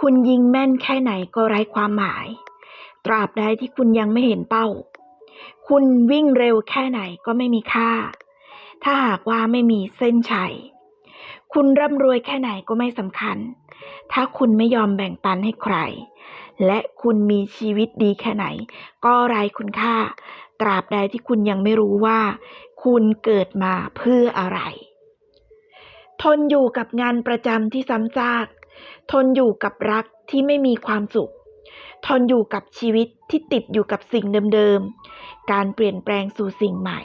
คุณยิงแม่นแค่ไหนก็ไร้ความหมาย ตราบใดที่คุณยังไม่เห็นเป้า คุณวิ่งเร็วแค่ไหนก็ไม่มีค่า ถ้าหากว่าไม่มีเส้นชัย คุณร่ำรวยแค่ไหนก็ไม่สำคัญ ถ้าคุณไม่ยอมแบ่งปันให้ใคร และคุณมีชีวิตดีแค่ไหน ก็ไร้คุณค่า ตราบใดที่คุณยังไม่รู้ว่า คุณเกิดมาเพื่ออะไร ทนอยู่กับงานประจำที่ซ้ำซาก ทนอยู่กับรักที่ไม่มีความสุข ทนอยู่กับชีวิตที่ติดอยู่กับสิ่งเดิมๆ การเปลี่ยนแปลงสู่สิ่งใหม่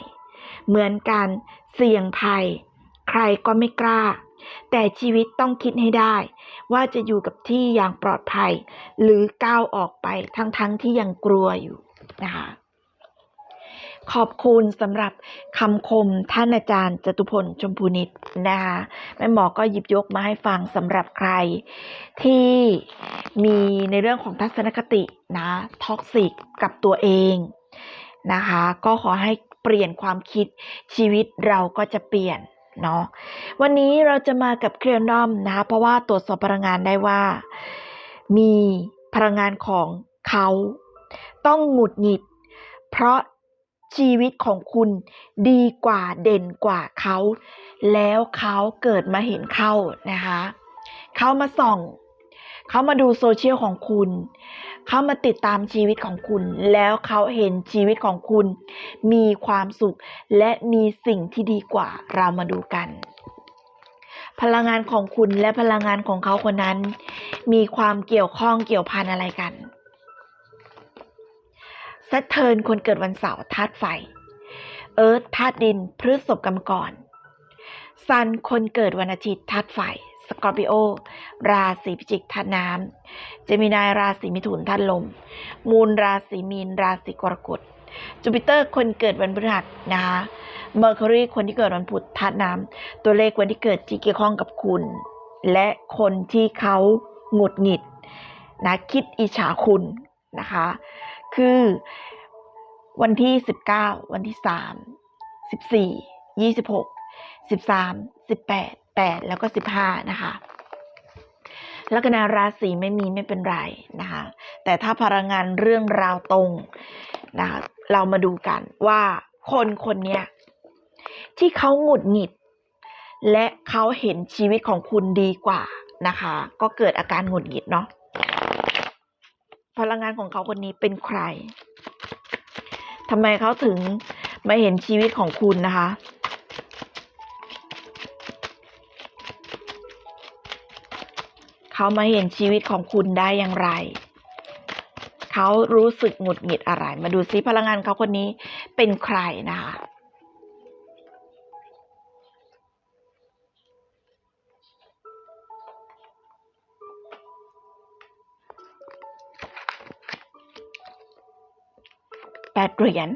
เหมือนการเสี่ยงภัย ใครก็ไม่กล้า แต่ชีวิตต้องคิดให้ได้ ว่าจะอยู่กับที่อย่างปลอดภัย หรือก้าวออกไปทั้งๆทที่ยังกลัวอยู่นะคะ ขอบคุณสำหรับคำคมท่านอาจารย์จตุพลชมพูนิตนะคะแม่หมอก็หยิบยกมาให้ฟังสำหรับใคร ที่มีในเรื่องของทัศนคตินะท็อกซิกกับตัวเองนะคะ ก็ขอให้เปลี่ยนความคิดชีวิตเราก็จะเปลี่ยนเนาะวันนี้เราจะมากับเครียนอมนะคะเพราะว่าตรวจสอบพลังงานได้ว่า มีพลังงานของเขา ต้องหงุดหงิด เพราะ ชีวิตของคุณดีกว่าเด่นกว่าเขา แล้วเขาเกิดมาเห็นเข้านะคะเขามาส่องเขามาดูโซเชียลของคุณ เขามาติดตามชีวิตของคุณ แล้วเขาเห็นชีวิตของคุณ มีความสุขและมีสิ่งที่ดีกว่าเรามาดูกัน พลังงานของคุณและพลังงานของเขาคนนั้น มีความเกี่ยวข้องเกี่ยวพันอะไรกัน s ั t เทิร์นคนเกิดวันเสาร์ธาตุไฟ เอิร์ธธาตุดินพฤษภกรรมกรซันคนเกิดวันอาทิตย์ธาตุไฟ สกอร์ปิโอ ราศีพิจิกธาตุน้ำเจมินายราศีมิถุนธาตุลม มูลราศีมีน ราศีกรกฎจูปิเตอร์คนเกิดวันพฤหัสนะคะเมอร์คิวรีคนที่เกิดวันพุธธาตุน้ำตัวเลขวันที่เกิดที่เกี่ยวข้องกับคุณ และคนที่เขาหงุดหงิดนะคิดอิจฉาคุณนะคะ คือ วันที่ 19 วันที่ 3 14 26 13 18 8 แล้วก็ 15 นะคะลัคนาราศีไม่มีไม่เป็นไรนะคะ แต่ถ้าพลังงานเรื่องราวตรงนะคะเรามาดูกันว่าคนคนเนี้ยที่เขาหงุดหงิด และเขาเห็นชีวิตของคุณดีกว่านะคะ ก็เกิดอาการหงุดหงิดเนาะ พลังงานของเขาคนนี้เป็นใครทำไมเขาถึงมาเห็นชีวิตของคุณนะคะ เขามาเห็นชีวิตของคุณได้อย่างไร เขารู้สึกหงุดหงิดอะไร มาดูซิพลังงานเขาคนนี้เป็นใครนะคะ เหรียญ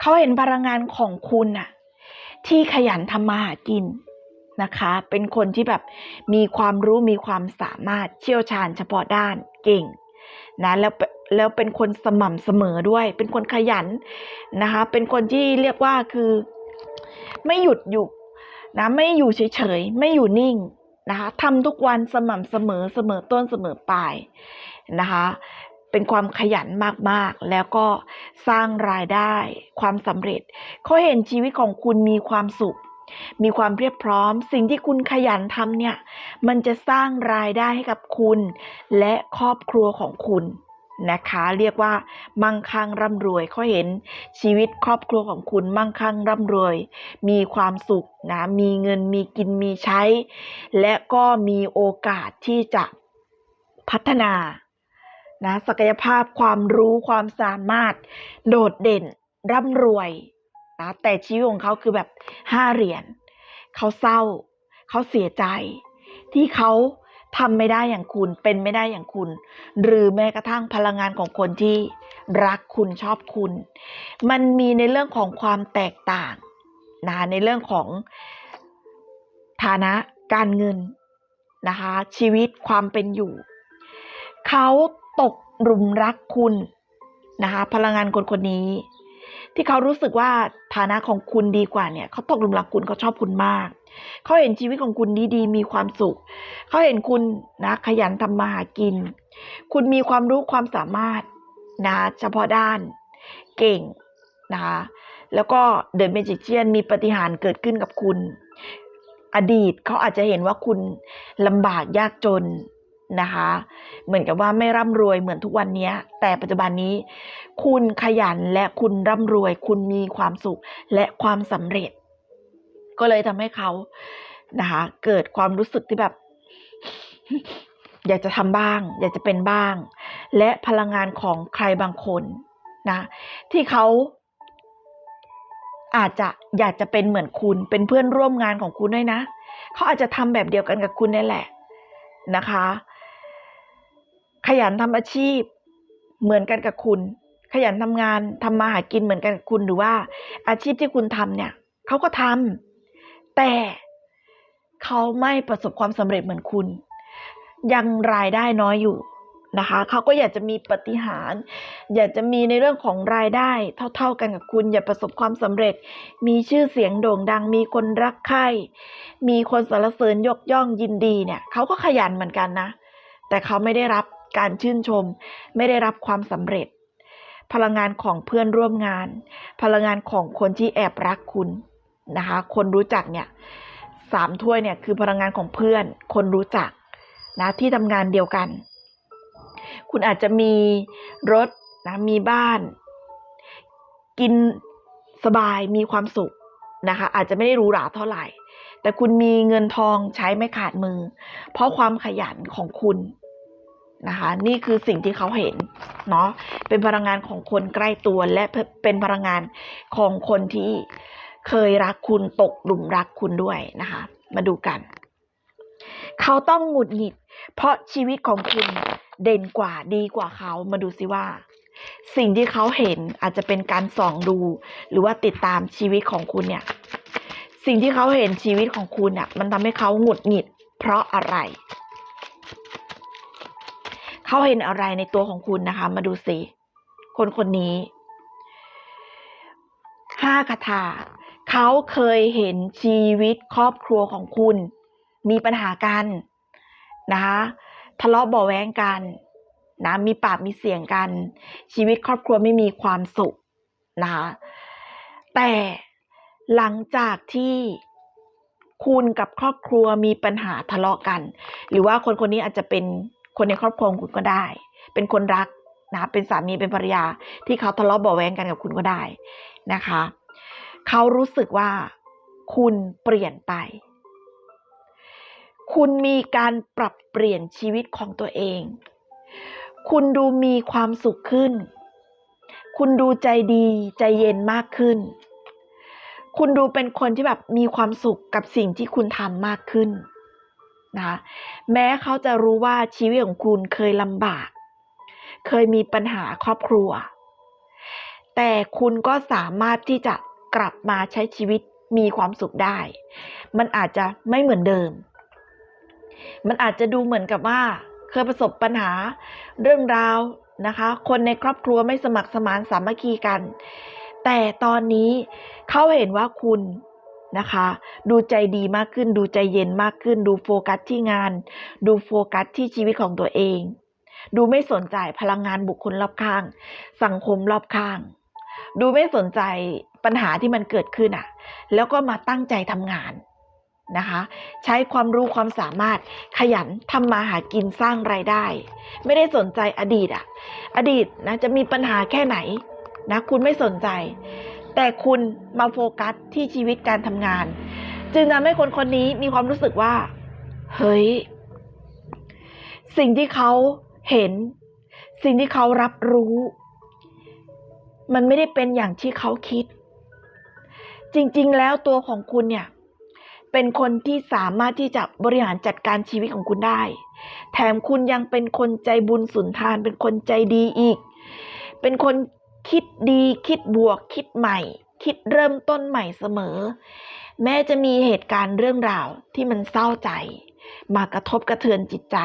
เขาเห็นพลังงานของคุณน่ะ ที่ขยันทำมาหากินนะคะ เป็นคนที่แบบมีความรู้มีความสามารถเชี่ยวชาญเฉพาะด้านเก่งนะแล้วแล้วเป็นคนสม่ำเสมอด้วย เป็นคนขยันนะคะ เป็นคนที่เรียกว่าคือ ไม่หยุดอยู่นะไม่อยู่เฉยๆ ไม่อยู่นิ่งนะคะทำทุกวันสม่ำเสมอเสมอต้นเสมอปลายนะคะ เป็นความขยันมากๆ แล้วก็สร้างรายได้ความสำเร็จเขาเห็นชีวิตของคุณมีความสุข มีความเรียบพร้อม สิ่งที่คุณขยันทำเนี่ย มันจะสร้างรายได้ให้กับคุณ และครอบครัวของคุณนะคะเรียกว่ามั่งคั่งร่ำรวยเขาเห็นชีวิตครอบครัวของคุณมั่งคั่งร่ำรวย มีความสุขนะมีเงินมีกินมีใช้ และก็มีโอกาสที่จะพัฒนา นะศักยภาพความรู้ความสามารถ โดดเด่น ร่ำรวยนะแต่ชีวิตของเขาคือแบบห้าเหรียญเขาเศร้า เขาเสียใจ ที่เขาทำไม่ได้อย่างคุณ เป็นไม่ได้อย่างคุณ หรือแม้กระทั่งพลังงานของคนที่รักคุณชอบคุณ มันมีในเรื่องของความแตกต่างนะในเรื่องของฐานะการเงินนะคะ ชีวิตความเป็นอยู่ เขา ตกหลุมรักคุณนะคะพลังงานคนคนนี้ ที่เขารู้สึกว่าฐานะของคุณดีกว่าเนี่ยเขาตกหลุมรักคุณเขาชอบคุณมาก เขาเห็นชีวิตของคุณดีๆมีความสุข เขาเห็นคุณนะขยันทำมาหากิน คุณมีความรู้ความสามารถนะเฉพาะด้านเก่งนะคะแล้วก็เดินเมจิเชียนมีปฏิหารเกิดขึ้นกับคุณ อดีตเขาอาจจะเห็นว่าคุณลำบากยากจน นะคะ เหมือนกับว่าไม่ร่ำรวยเหมือนทุกวันนี้ แต่ปัจจุบันนี้ คุณขยันและคุณร่ำรวย คุณมีความสุขและความสำเร็จ ก็เลยทำให้เขานะคะ เกิดความรู้สึกที่แบบ อยากจะทำบ้าง อยากจะเป็นบ้าง และพลังงานของใครบางคนนะ ที่เขาอาจจะอยากจะเป็นเหมือนคุณ เป็นเพื่อนร่วมงานของคุณด้วยนะ เขาอาจจะทำแบบเดียวกันกับคุณนี่แหละนะคะ ขยันทำอาชีพเหมือนกันกับคุณ ขยันทำงานทำมาหากินเหมือนกันกับคุณหรือว่า อาชีพที่คุณทำเนี่ยเขาก็ทำแต่เขาไม่ประสบความสำเร็จเหมือนคุณ ยังรายได้น้อยอยู่นะคะเขาก็อยากจะมีปฏิหาร อยากจะมีในเรื่องของรายได้เท่า ๆกันกับคุณ อยากประสบความสำเร็จ มีชื่อเสียงโด่งดัง มีคนรักใคร่มีคนสรรเสริญยกย่องยินดีเนี่ยเขาก็ขยันเหมือนกันนะ แต่เขาไม่ได้รับ การชื่นชม ไม่ได้รับความสำเร็จ พลังงานของเพื่อนร่วมงาน พลังงานของคนที่แอบรักคุณนะคะ คนรู้จักเนี่ยสามถ้วยเนี่ยคือพลังงานของเพื่อน คนรู้จักนะที่ทำงานเดียวกัน คุณอาจจะมีรถนะมีบ้าน กินสบายมีความสุขนะคะ อาจจะไม่ได้หรูหราเท่าไหร่ แต่คุณมีเงินทองใช้ไม่ขาดมือ เพราะความขยันของคุณ นะคะ นี่คือสิ่งที่เขาเห็นเนาะเป็นพลังงานของคนใกล้ตัวและเป็นพลังงานของคนที่เคยรักคุณตกหลุมรักคุณด้วยนะคะ มาดูกัน เขาต้องหงุดหงิด เพราะชีวิตของคุณเด่นกว่าดีกว่าเขามาดูซิว่า สิ่งที่เขาเห็นอาจจะเป็นการส่องดู หรือว่าติดตามชีวิตของคุณเนี่ย สิ่งที่เขาเห็นชีวิตของคุณเนี่ยมันทำให้เขาหงุดหงิด เพราะอะไร เขาเห็นอะไรในตัวของคุณนะคะ มาดูสิ คนคนนี้ห้าคาถาเขาเคยเห็นชีวิตครอบครัวของคุณ มีปัญหากันนะคะทะเลาะเบาแว้งกันนะมีปากมีเสียงกัน ชีวิตครอบครัวไม่มีความสุขนะคะแต่หลังจากที่คุณกับครอบครัวมีปัญหาทะเลาะกัน หรือว่าคนคนนี้อาจจะเป็น คนในครอบครัวของคุณก็ได้ เป็นคนรักนะเป็นสามีเป็นภรรยา ที่เขาทะเลาะเบาแวงกันกับคุณก็ได้นะคะ เขารู้สึกว่าคุณเปลี่ยนไป คุณมีการปรับเปลี่ยนชีวิตของตัวเอง คุณดูมีความสุขขึ้น คุณดูใจดีใจเย็นมากขึ้น คุณดูเป็นคนที่แบบมีความสุขกับสิ่งที่คุณทำมากขึ้น นะคะแม้เขาจะรู้ว่าชีวิตของคุณเคยลำบาก เคยมีปัญหาครอบครัว แต่คุณก็สามารถที่จะกลับมาใช้ชีวิตมีความสุขได้ มันอาจจะไม่เหมือนเดิม มันอาจจะดูเหมือนกับว่า เคยประสบปัญหาเรื่องราวนะคะ คนในครอบครัวไม่สมัครสมานสามัคคีกัน แต่ตอนนี้เขาเห็นว่าคุณ นะคะ ดูใจดีมากขึ้น ดูใจเย็นมากขึ้น ดูโฟกัสที่งาน ดูโฟกัสที่ชีวิตของตัวเอง ดูไม่สนใจพลังงานบุคคลรอบข้าง สังคมรอบข้าง ดูไม่สนใจปัญหาที่มันเกิดขึ้นอะ แล้วก็มาตั้งใจทำงานนะคะ ใช้ความรู้ความสามารถขยันทำมาหากินสร้างรายได้ ไม่ได้สนใจอดีตอะ อดีตนะจะมีปัญหาแค่ไหนนะคุณไม่สนใจ แต่คุณมาโฟกัสที่ชีวิตการทำงาน จึงทำให้คนคนนี้มีความรู้สึกว่า เฮ้ย สิ่งที่เขาเห็น สิ่งที่เขารับรู้ มันไม่ได้เป็นอย่างที่เขาคิด จริง ๆ แล้วตัวของคุณเนี่ย เป็นคนที่สามารถที่จะบริหารจัดการชีวิตของคุณได้ แถมคุณยังเป็นคนใจบุญสุนทาน เป็นคนใจดีอีก เป็นคน คิดดีคิดบวกคิดใหม่ คิดเริ่มต้นใหม่เสมอ แม้จะมีเหตุการณ์เรื่องราวที่มันเศร้าใจ มากระทบกระเทือนจิตใจ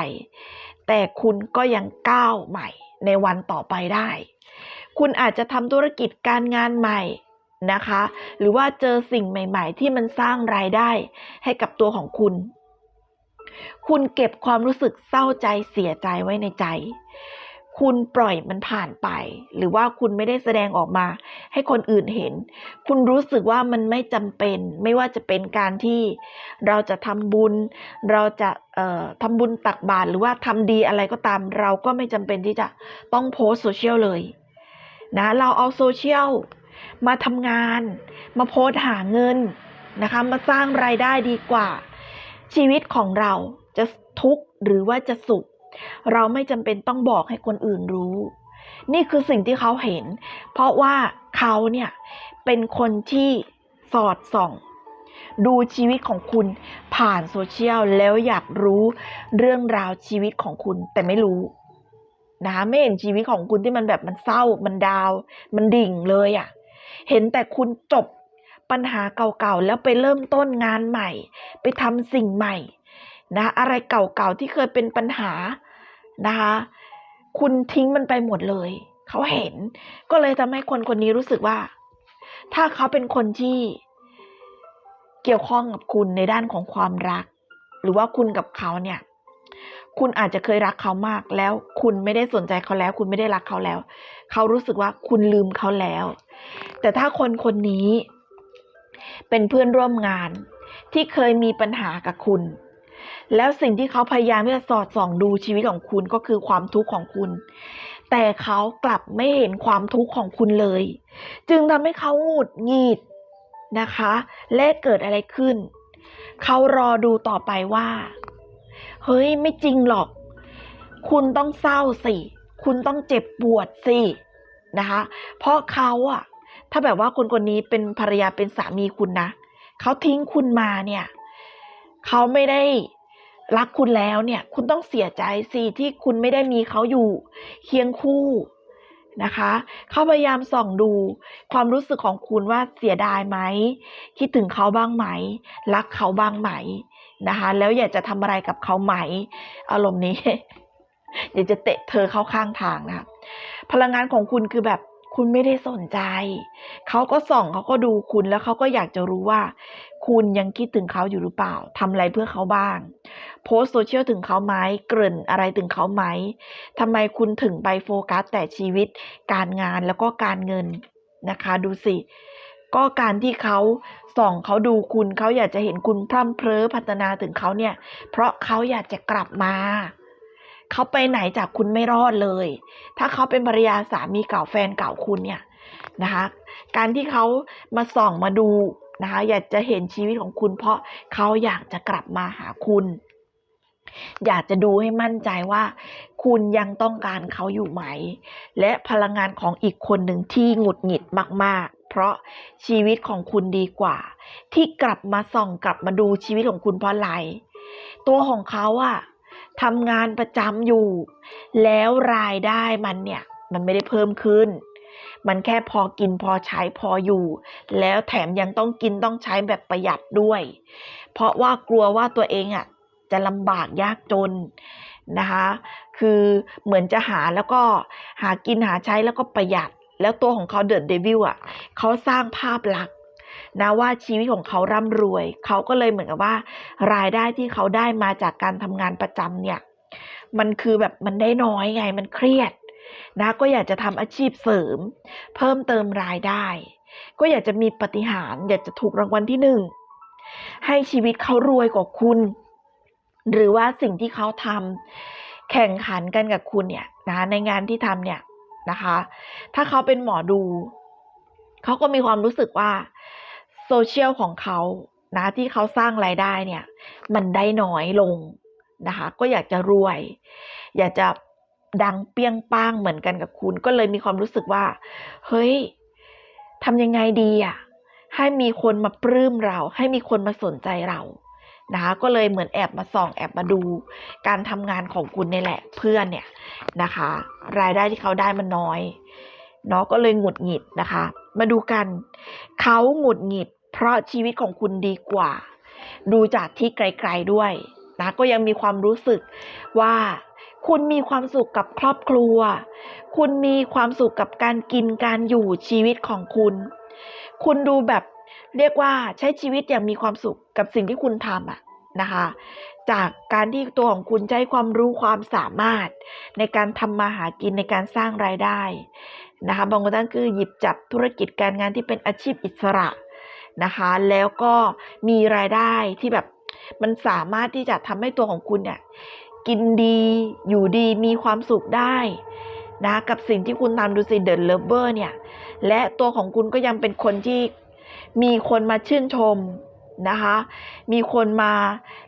แต่คุณก็ยังก้าวใหม่ในวันต่อไปได้ คุณอาจจะทำธุรกิจการงานใหม่นะคะ หรือว่าเจอสิ่งใหม่ ๆ ที่มันสร้างรายได้ให้กับตัวของคุณ คุณเก็บความรู้สึกเศร้าใจเสียใจไว้ในใจ คุณปล่อยมันผ่านไป หรือว่าคุณไม่ได้แสดงออกมา ให้คนอื่นเห็น คุณรู้สึกว่ามันไม่จำเป็น ไม่ว่าจะเป็นการที่เราจะทำบุญ เราจะทำบุญตักบาตรหรือว่าทำดีอะไรก็ตาม เราก็ไม่จำเป็นที่จะต้องโพสโซเชียลเลยนะเราเอาโซเชียลมาทำงาน มาโพสหาเงินนะคะ มาสร้างรายได้ดีกว่า ชีวิตของเราจะทุกข์หรือว่าจะสุข เราไม่จำเป็นต้องบอกให้คนอื่นรู้ นี่คือสิ่งที่เขาเห็น เพราะว่าเขาเนี่ยเป็นคนที่สอดส่อง ดูชีวิตของคุณผ่านโซเชียลแล้วอยากรู้เรื่องราวชีวิตของคุณแต่ไม่รู้นะคะไม่เห็นชีวิตของคุณที่มันแบบมันเศร้ามันดาว มันดิ่งเลยอะ่ะ เห็นแต่คุณจบปัญหาเก่าๆ แล้วไปเริ่มต้นงานใหม่ ไปทำสิ่งใหม่ นะอะไรเก่าๆที่เคยเป็นปัญหานะคะคุณทิ้งมันไปหมดเลย เขาเห็น ก็เลยทำให้คนคนนี้รู้สึกว่า ถ้าเขาเป็นคนที่เกี่ยวข้องกับคุณในด้านของความรัก หรือว่าคุณกับเขาเนี่ย คุณอาจจะเคยรักเขามาก แล้วคุณไม่ได้สนใจเขาแล้ว คุณไม่ได้รักเขาแล้ว เขารู้สึกว่าคุณลืมเขาแล้ว แต่ถ้าคนคนนี้ เป็นเพื่อนร่วมงานที่เคยมีปัญหากับคุณ แล้วสิ่งที่เขาพยายามที่จะสอดส่องดูชีวิตของคุณก็คือความทุกข์ของคุณ แต่เขากลับไม่เห็นความทุกข์ของคุณเลย จึงทำให้เขาหงุดหงิดนะคะ และเกิดอะไรขึ้น เขารอดูต่อไปว่า เฮ้ยไม่จริงหรอก คุณต้องเศร้าสิ คุณต้องเจ็บปวดสินะคะ เพราะเขาอะถ้าแบบว่าคนคนนี้เป็นภรรยาเป็นสามีคุณนะ เขาทิ้งคุณมาเนี่ย เขาไม่ได้รักคุณแล้วเนี่ย คุณต้องเสียใจสิที่คุณไม่ได้มีเขาอยู่เคียงคู่นะคะ เขาพยายามส่องดูความรู้สึกของคุณว่าเสียดายไหม คิดถึงเขาบ้างไหม รักเขาบ้างไหมนะคะ แล้วอยากจะทำอะไรกับเขาไหม อารมณ์นี้ อยากจะเตะเธอเข้าข้างทางนะคะพลังงานของคุณคือแบบคุณไม่ได้สนใจ เขาก็ส่องเขาก็ดูคุณแล้วเขาก็อยากจะรู้ว่า คุณยังคิดถึงเขาอยู่หรือเปล่าทำอะไรเพื่อเขาบ้าง โพสต์โซเชียลถึงเขาไหมเกริ่นอะไรถึงเขาไหมทำไมคุณถึงไปโฟกัสแต่ชีวิต การงานแล้วก็การเงินนะคะ ดูสิ ก็การที่เขาส่องเขาดูคุณเขาอยากจะเห็นคุณพร่ำเพร้อพัฒนาถึงเขาเนี่ย เพราะเขาอยากจะกลับมาเขาไปไหนจากคุณไม่รอดเลย ถ้าเขาเป็นภรรยาสามีเก่าแฟนเก่าคุณเนี่ยนะคะ การที่เขามาส่องมาดู นะคะอยากจะเห็นชีวิตของคุณ เพราะเขาอยากจะกลับมาหาคุณ อยากจะดูให้มั่นใจว่า คุณยังต้องการเขาอยู่ไหม และพลังงานของอีกคนหนึ่งที่หงุดหงิดมาก ๆ เพราะชีวิตของคุณดีกว่า ที่กลับมาส่องกลับมาดูชีวิตของคุณเพราะอะไรตัวของเขาอะทำงานประจำอยู่ แล้วรายได้มันเนี่ย มันไม่ได้เพิ่มขึ้น มันแค่พอกินพอใช้พออยู่ แล้วแถมยังต้องกินต้องใช้แบบประหยัดด้วย เพราะว่ากลัวว่าตัวเองอะจะลำบากยากจนนะคะ คือเหมือนจะหาแล้วก็หากินหาใช้แล้วก็ประหยัด แล้วตัวของเขาเดินเดวิลอะเขาสร้างภาพลักษณ์นะว่าชีวิตของเขาร่ำรวย เขาก็เลยเหมือนกับว่า รายได้ที่เขาได้มาจากการทำงานประจำเนี่ย มันคือแบบมันได้น้อยไงมันเครียด นะก็อยากจะทำอาชีพเสริม เพิ่มเติมรายได้ ก็อยากจะมีปฏิหารย์อยากจะถูกรางวัลที่หนึ่งให้ชีวิตเขารวยกว่าคุณ หรือว่าสิ่งที่เขาทำแข่งขันกันกับคุณเนี่ยนะในงานที่ทำเนี่ยนะคะ ถ้าเขาเป็นหมอดูเขาก็มีความรู้สึกว่าโซเชียลของเขานะที่เขาสร้างรายได้เนี่ย มันได้น้อยลงนะคะ ก็อยากจะรวย อยากจะ ดังเปี้ยงป้างเหมือนกันกับคุณก็เลยมีความรู้สึกว่า เฮ้ยทำยังไงดีอะให้มีคนมาปลื้มเรา ให้มีคนมาสนใจเรานะคะก็เลยเหมือนแอบมาส่องแอบมาดู การทำงานของคุณนี่แหละ เพื่อนเนี่ยนะคะ รายได้ที่เขาได้มันน้อยเนาะก็เลยหงุดหงิดนะคะ มาดูกัน เขาหงุดหงิด เพราะชีวิตของคุณดีกว่า ดูจากที่ไกลๆด้วยนะก็ยังมีความรู้สึกว่า คุณมีความสุขกับครอบครัว คุณมีความสุขกับการกินการอยู่ชีวิตของคุณ คุณดูแบบเรียกว่าใช้ชีวิตอย่างมีความสุขกับสิ่งที่คุณทำอะนะคะ จากการที่ตัวของคุณใช้ความรู้ความสามารถ ในการทำมาหากินในการสร้างรายได้นะคะบางคนท่านคือหยิบจับธุรกิจการงานที่เป็นอาชีพอิสระนะคะ แล้วก็มีรายได้ที่แบบมันสามารถที่จะทำให้ตัวของคุณเนี่ย กินดี อยู่ดีมีความสุขได้นะกับสิ่งที่คุณทำดูสิเดินเลเวอร์เนี่ย และตัวของคุณก็ยังเป็นคนที่มีคนมาชื่นชมนะคะ มีคนมา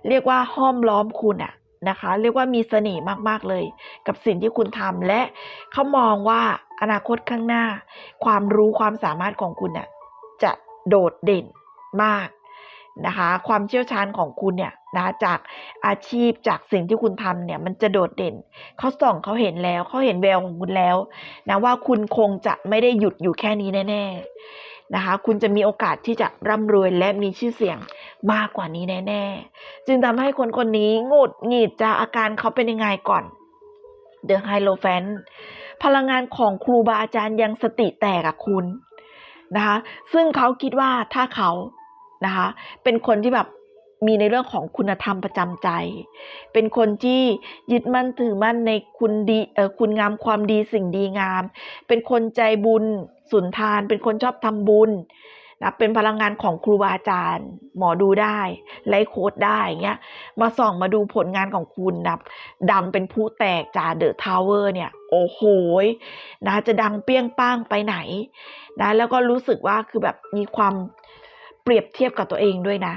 เรียกว่าห้อมล้อมคุณอะนะคะ เรียกว่ามีเสน่ห์มากๆเลย กับสิ่งที่คุณทำและเขามองว่าอนาคตข้างหน้า ความรู้ความสามารถของคุณเนี่ยจะโดดเด่นมากนะคะ ความเชี่ยวชาญของคุณเนี่ย นะจากอาชีพจากสิ่งที่คุณทำเนี่ยมันจะโดดเด่นเขาส่องเขาเห็นแล้วเขาเห็นแววของคุณแล้วนะว่าคุณคงจะไม่ได้หยุดอยู่แค่นี้แน่ๆนะคะคุณจะมีโอกาสที่จะร่ำรวยและมีชื่อเสียงมากกว่านี้แน่ๆจึงทำให้คนคนนี้งดหงิดจะอาการเขาเป็นยังไงก่อนเดอะไฮโลแฟนพลังงานของครูบาอาจารย์ยังสติแตกกับคุณนะคะซึ่งเขาคิดว่าถ้าเขานะคะเป็นคนที่แบบ มีในเรื่องของคุณธรรมประจำใจ เป็นคนที่ยึดมั่นถือมั่นในคุณดีเออคุณงามความดีสิ่งดีงาม เป็นคนใจบุญสุนทาน เป็นคนชอบทำบุญนะเป็นพลังงานของครูบาอาจารย์ หมอดูได้ไลฟ์โค้ดได้เงี้ยมาส่องมาดูผลงานของคุณนะดังเป็นผู้แตกจากเดอะทาวเวอร์เนี่ย โอ้โหนะจะดังเปี้ยงป้างไปไหนนะแล้วก็รู้สึกว่าคือแบบมีความเปรียบเทียบกับตัวเองด้วยนะ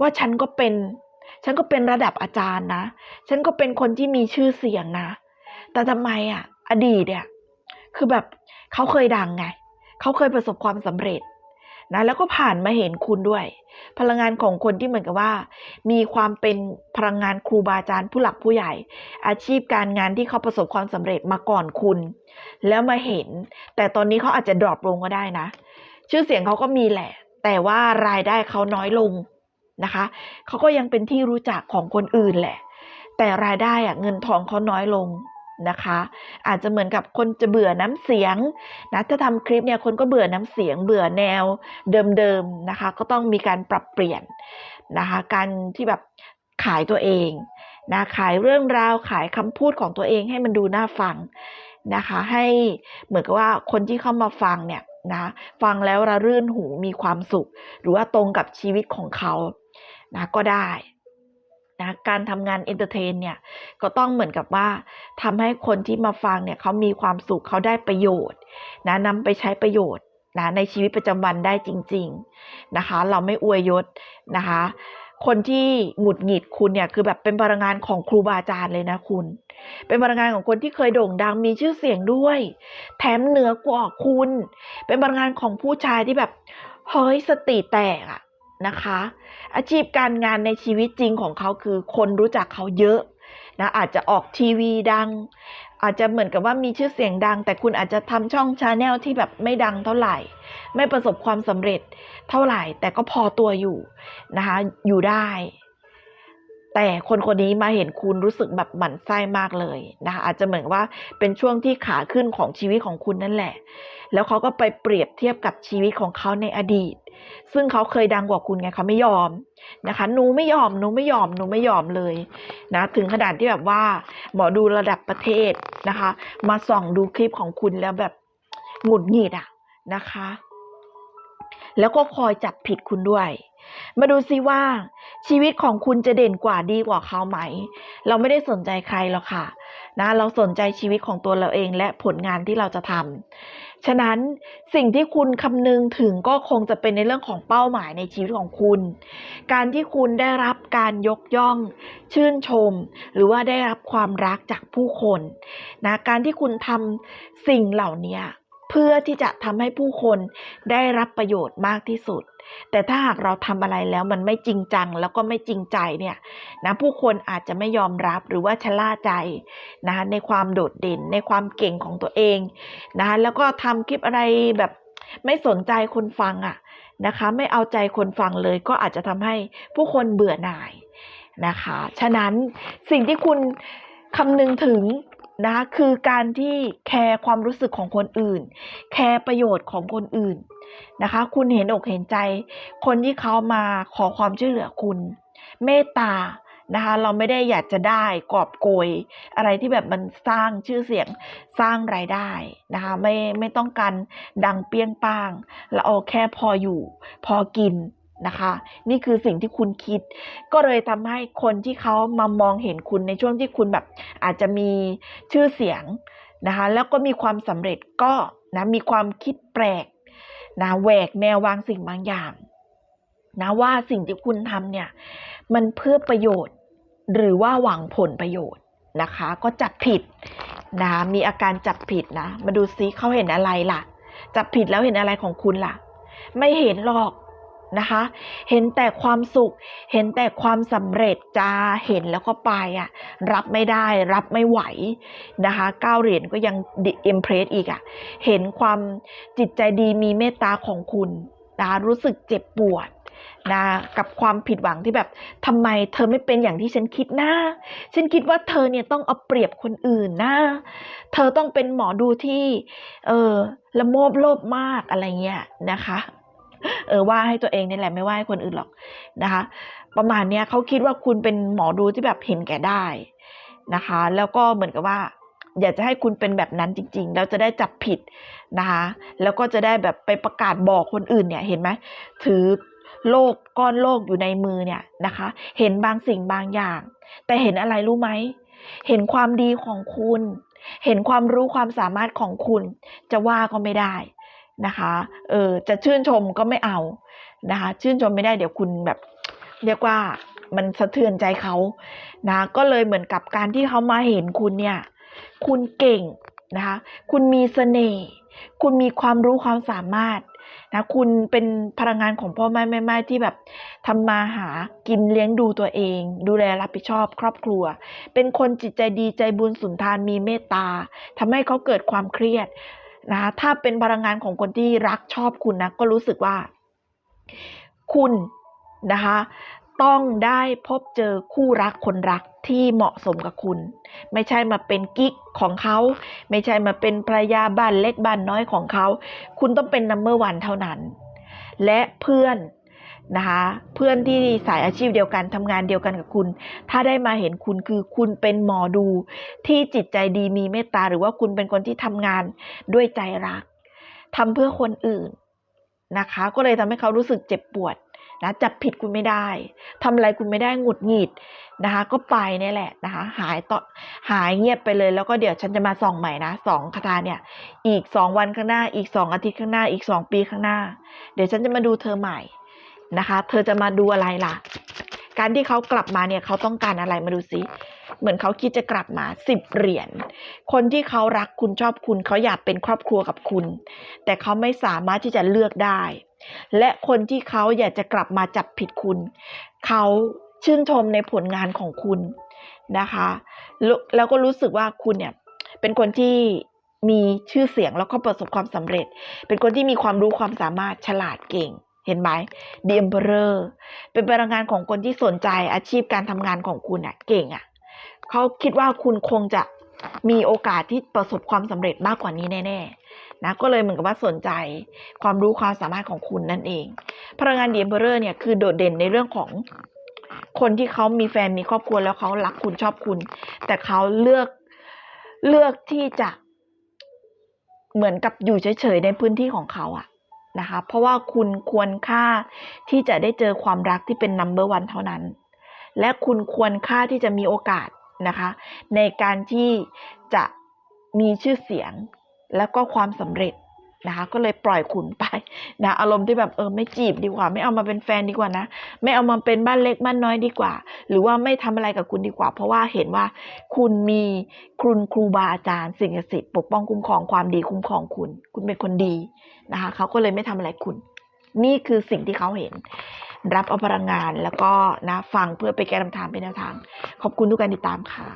ว่าฉันก็เป็น ฉันก็เป็นระดับอาจารย์นะ ฉันก็เป็นคนที่มีชื่อเสียงนะ แต่ทำไมอะ อดีตเนี่ยคือแบบเขาเคยดังไง เขาเคยประสบความสำเร็จนะแล้วก็ผ่านมาเห็นคุณด้วย พลังงานของคนที่เหมือนกับว่า มีความเป็นพลังงานครูบาอาจารย์ผู้หลักผู้ใหญ่ อาชีพการงานที่เขาประสบความสำเร็จมาก่อนคุณ แล้วมาเห็น แต่ตอนนี้เขาอาจจะดรอปลงก็ได้นะ ชื่อเสียงเขาก็มีแหละ แต่ว่ารายได้เขาน้อยลง นะคะเขาก็ยังเป็นที่รู้จักของคนอื่นแหละ แต่รายได้อะเงินทองเขาน้อยลงนะคะ อาจจะเหมือนกับคนจะเบื่อน้ำเสียงนะถ้าทำคลิปเนี่ยคนก็เบื่อน้ำเสียง เบื่อแนวเดิมๆนะคะ ก็ต้องมีการปรับเปลี่ยนนะคะการที่แบบขายตัวเองนะขายเรื่องราวขายคำพูดของตัวเองให้มันดูน่าฟังนะคะ ให้เหมือนกับว่าคนที่เข้ามาฟังเนี่ยนะฟังแล้วระรื่นหูมีความสุข หรือว่าตรงกับชีวิตของเขา นะก็ได้นะการทำงานเอนเตอร์เทนเนี่ยก็ต้องเหมือนกับว่าทำให้คนที่มาฟังเนี่ยเขามีความสุขเขาได้ประโยชน์นะนำไปใช้ประโยชน์นะในชีวิตประจำวันได้จริง ๆนะคะ เราไม่อวยยศนะคะ คนที่หงุดหงิดคุณเนี่ยคือแบบเป็นพลังงานของครูบาอาจารย์เลยนะคุณ เป็นพลังงานของคนที่เคยโด่งดังมีชื่อเสียงด้วย แถมเหนือกว่าคุณ เป็นพลังงานของผู้ชายที่แบบเฮ้ยสติแตกอะ นะคะ อาชีพการงานในชีวิตจริงของเขาคือคนรู้จักเขาเยอะนะอาจจะออกทีวีดัง อาจจะเหมือนกับว่ามีชื่อเสียงดัง แต่คุณอาจจะทำช่องชาแนลที่แบบไม่ดังเท่าไหร่ ไม่ประสบความสำเร็จเท่าไหร่ แต่ก็พอตัวอยู่นะคะอยู่ได้ แต่คนคนนี้มาเห็นคุณรู้สึกแบบหมั่นไส้มากเลยนะคะอาจจะเหมือนว่าเป็นช่วงที่ขาขึ้นของชีวิตของคุณนั่นแหละ แล้วเขาก็ไปเปรียบเทียบกับชีวิตของเขาในอดีต ซึ่งเขาเคยดังกว่าคุณไงเขาไม่ยอมนะคะหนูไม่ยอมหนูไม่ยอมหนูไม่ยอมเลยนะถึงขนาดที่แบบว่า หมอดูระดับประเทศนะคะ มาส่องดูคลิปของคุณแล้วแบบหงุดหงิดอะนะคะ แล้วก็คอยจับผิดคุณด้วย มาดูซิว่าชีวิตของคุณจะเด่นกว่าดีกว่าเขาไหม เราไม่ได้สนใจใครหรอกค่ะนะเราสนใจชีวิตของตัวเราเองและผลงานที่เราจะทำฉะนั้นสิ่งที่คุณคำนึงถึงก็คงจะเป็นในเรื่องของเป้าหมายในชีวิตของคุณ การที่คุณได้รับการยกย่อง ชื่นชม หรือว่าได้รับความรักจากผู้คนนะการที่คุณทำสิ่งเหล่านี้ พื่อที่จะทำให้ผู้คนได้รับประโยชน์มากที่สุด แต่ถ้าหากเราทำอะไรแล้วมันไม่จริงจังแล้วก็ไม่จริงใจเนี่ยนะผู้คนอาจจะไม่ยอมรับหรือว่าชะล่าใจนะในความโดดเด่นในความเก่งของตัวเองนะแล้วก็ทำคลิปอะไรแบบไม่สนใจคนฟังอะ่ะนะคะไม่เอาใจคนฟังเลยก็อาจจะทำให้ผู้คนเบื่อหน่ายนะคะ ฉะนั้นสิ่งที่คุณคำนึงถึง นะคือการที่แคร์ความรู้สึกของคนอื่น แคร์ประโยชน์ของคนอื่นนะคะ คุณเห็นอกเห็นใจ คนที่เขามาขอความช่วยเหลือคุณ เมตตานะคะเราไม่ได้อยากจะได้กอบโกย อะไรที่แบบมันสร้างชื่อเสียงสร้างรายได้นะคะไม่ไม่ต้องการดังเปี้ยงป้างเราเอาแค่พออยู่ พอกิน นะคะ นี่คือสิ่งที่คุณคิด ก็เลยทำให้คนที่เขามามองเห็นคุณในช่วงที่คุณแบบอาจจะมีชื่อเสียงนะคะ แล้วก็มีความสำเร็จก็นะมีความคิดแปลกนะแหวกแนววางสิ่งบางอย่างนะว่าสิ่งที่คุณทำเนี่ย มันเพื่อประโยชน์ หรือว่าหวังผลประโยชน์นะคะ ก็จับผิดนะมีอาการจับผิดนะ มาดูซิเขาเห็นอะไรล่ะ จับผิดแล้วเห็นอะไรของคุณล่ะ ไม่เห็นหรอก นะคะ เห็นแต่ความสุข เห็นแต่ความสำเร็จจ้าเห็นแล้วก็ไปอะ รับไม่ได้รับไม่ไหวนะคะเก้าเหรียญก็ยังเอ็มเพรสอีกอะ เห็นความจิตใจดีมีเมตตาของคุณนะะรู้สึกเจ็บปวดนะกับความผิดหวังที่แบบทำไมเธอไม่เป็นอย่างที่ฉันคิดนะฉันคิดว่าเธอเนี่ยต้องเอาเปรียบคนอื่นนะเธอต้องเป็นหมอดูที่ เออละโมบโลภมากอะไรเงี้ยนะคะ เออว่าให้ตัวเองนี่แหละไม่ว่าให้คนอื่นหรอกนะคะ ประมาณเนี้ยเขาคิดว่าคุณเป็นหมอดูที่แบบเห็นแก่ได้นะคะ แล้วก็เหมือนกับว่า อยากจะให้คุณเป็นแบบนั้นจริง ๆ แล้วจะได้จับผิดนะคะ แล้วก็จะได้แบบไปประกาศบอกคนอื่นเนี่ยเห็นไหมถือโลกก้อนโลกอยู่ในมือเนี่ยนะคะ เห็นบางสิ่งบางอย่าง แต่เห็นอะไรรู้ไหมเห็นความดีของคุณ เห็นความรู้ความสามารถของคุณ จะว่าก็ไม่ได้ นะคะเออจะชื่นชมก็ไม่เอานะคะ ชื่นชมไม่ได้เดี๋ยวคุณแบบ เรียกว่ามันสะเทือนใจเขานะก็เลยเหมือนกับการที่เขามาเห็นคุณเนี่ยคุณเก่งนะคะคุณมีเสน่ห์คุณมีความรู้ความสามารถนะคุณเป็นพลังงานของพ่อแม่แม่แม่ที่แบบทำมาหากินเลี้ยงดูตัวเอง ดูแลรับผิดชอบครอบครัว เป็นคนจิตใจดีใจบุญสุนทานมีเมตตาทำให้เขาเกิดความเครียด นะคะถ้าเป็นพลังงานของคนที่รักชอบคุณนะก็รู้สึกว่า คุณนะคะต้องได้พบเจอคู่รักคนรักที่เหมาะสมกับคุณ ไม่ใช่มาเป็นกิ๊กของเขา ไม่ใช่มาเป็นภรรยาบ้านเล็กบ้านน้อยของเขา คุณต้องเป็นนัมเบอร์วันเท่านั้น และเพื่อน นะคะ เพื่อนที่สายอาชีพเดียวกันทำงานเดียวกันกับคุณ ถ้าได้มาเห็นคุณคือคุณเป็นหมอดู ที่จิตใจดีมีเมตตาหรือว่าคุณเป็นคนที่ทำงานด้วยใจรักทำเพื่อคนอื่นนะคะ ก็เลยทำให้เขารู้สึกเจ็บปวดนะจับผิดคุณไม่ได้ทำอะไรคุณไม่ได้หงุดหงิดนะคะ ก็ไปนี่แหละนะคะ หายต่อหายเงียบไปเลย แล้วก็เดี๋ยวฉันจะมาส่องใหม่นะสองคาถาเนี่ย อีกสองวันข้างหน้า อีกสองอาทิตย์ข้างหน้า อีกสองปีข้างหน้า เดี๋ยวฉันจะมาดูเธอใหม่ นะคะ เธอจะมาดูอะไรล่ะ การที่เขากลับมาเนี่ยเขาต้องการอะไรมาดูซิเหมือนเขาคิดจะกลับมาสิบเหรียญ คนที่เขารักคุณชอบคุณเขาอยากเป็นครอบครัวกับคุณ แต่เขาไม่สามารถที่จะเลือกได้ และคนที่เขาอยากจะกลับมาจับผิดคุณ เขาชื่นชมในผลงานของคุณนะคะ แลแล้วก็รู้สึกว่าคุณเนี่ยเป็นคนที่มีชื่อเสียงแล้วก็ประสบความสำเร็จ เป็นคนที่มีความรู้ความสามารถฉลาดเก่ง เห็นไหมดีเอ็มเบอร์เป็นพลังงานของคนที่สนใจอาชีพการทำงานของคุณอะเก่งอะเขาคิดว่าคุณคงจะมีโอกาสที่ประสบความสำเร็จมากกว่านี้แน่ๆนะก็เลยเหมือนกับว่าสนใจความรู้ความสามารถของคุณนั่นเอง พลังงานดีเอ็มเบอร์เนี่ยคือโดดเด่นในเรื่องของคนที่เขามีแฟนมีครอบครัวแล้วเขารักคุณชอบคุณ แต่เขาเลือกเลือกที่จะเหมือนกับอยู่เฉยๆในพื้นที่ของเขาอะ นะคะ เพราะว่าคุณควรค่าที่จะได้เจอความรักที่เป็นนัมเบอร์วันเท่านั้น และคุณควรค่าที่จะมีโอกาสนะคะ ในการที่จะมีชื่อเสียงแล้วก็ความสำเร็จ นะคะ ก็เลยปล่อยคุณไปนะอารมณ์ที่แบบเออไม่จีบดีกว่า ไม่เอามาเป็นแฟนดีกว่านะ ไม่เอามาเป็นบ้านเล็กบ้านน้อยดีกว่า หรือว่าไม่ทำอะไรกับคุณดีกว่า เพราะว่าเห็นว่าคุณมีคุณครูบาอาจารย์ สิ่งศักดิ์สิทธิ์ปกป้องคุ้มครองความดีคุ้มครองคุณ คุณเป็นคนดีนะคะเขาก็เลยไม่ทำอะไรคุณ นี่คือสิ่งที่เขาเห็น รับเอาพลังงานแล้วก็นะฟังเพื่อไปแก้คำถามเป็นแนวทาง ขอบคุณทุกการติดตามค่ะ